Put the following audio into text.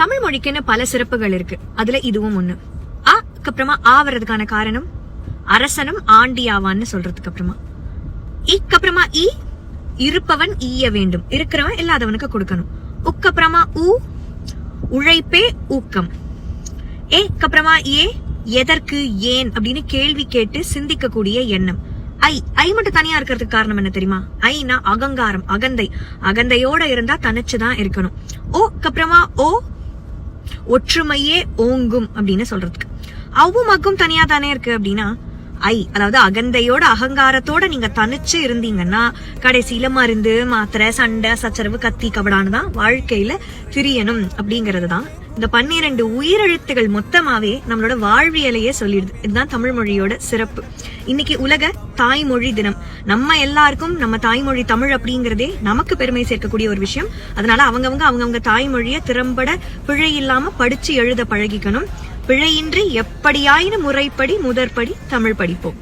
தமிழ் மொழிக்குன்னு பல சிறப்புகள் இருக்கு. அதுல இதுவும் ஒண்ணு. அ அப்புறமா ஆ வர்றதுக்கான காரணம் அரசனும் ஆண்டியாவான்னு சொல்றதுக்கு அப்புறமா இக்கப்புறமா இ இருப்பவன் ஈய வேண்டும். இருக்கிறவன் இல்லாதவனுக்கு கொடுக்கணும். உக்கப்புறமா உ ஊ உழைப்பே ஊக்கம். ஏ அப்புறமா ஏ எதற்கு ஏன் அப்படின்னு கேள்வி கேட்டு சிந்திக்கக்கூடிய எண்ணம். ஐ ஐ மட்டும் தனியா இருக்கிறதுக்கு காரணம் என்ன தெரியுமா? ஐனா அகங்காரம் அகந்தை. அகந்தையோட இருந்தா தனிச்சுதான் இருக்கணும். ஓ அப்புறமா ஓ ஒற்றுமையே ஓங்கும் அப்படின்னு சொல்றதுக்கு. அவ்வும் அக்கும் தனியா தானே இருக்கு அப்படின்னா ஐ அதாவது அகந்தையோட அகங்காரத்தோட நீங்க தனிச்சு இருந்தீங்கன்னா கடைசியில மருந்து மாத்திரை சண்டை சச்சரவு கத்தி கபடான்னு தான் வாழ்க்கையில திரியணும் அப்படிங்கிறது தான். இந்த பன்னிரண்டு உயிரெழுத்துகள் மொத்தமாவே நம்மளோட வாழ்வியலையே சொல்லிடுது. இதுதான் தமிழ் மொழியோட சிறப்பு. இன்னைக்கு உலக தாய்மொழி தினம். நம்ம எல்லாருக்கும் நம்ம தாய்மொழி தமிழ் அப்படிங்கறதே நமக்கு பெருமை சேர்க்கக்கூடிய ஒரு விஷயம். அதனால அவங்கவங்க அவங்கவங்க தாய்மொழியை திறம்பட பிழை இல்லாம படிச்சு எழுத பழகிக்கணும். பிழையின்றி எப்படியாயினும் முறைப்படி முதற்படி தமிழ் படிப்போம்.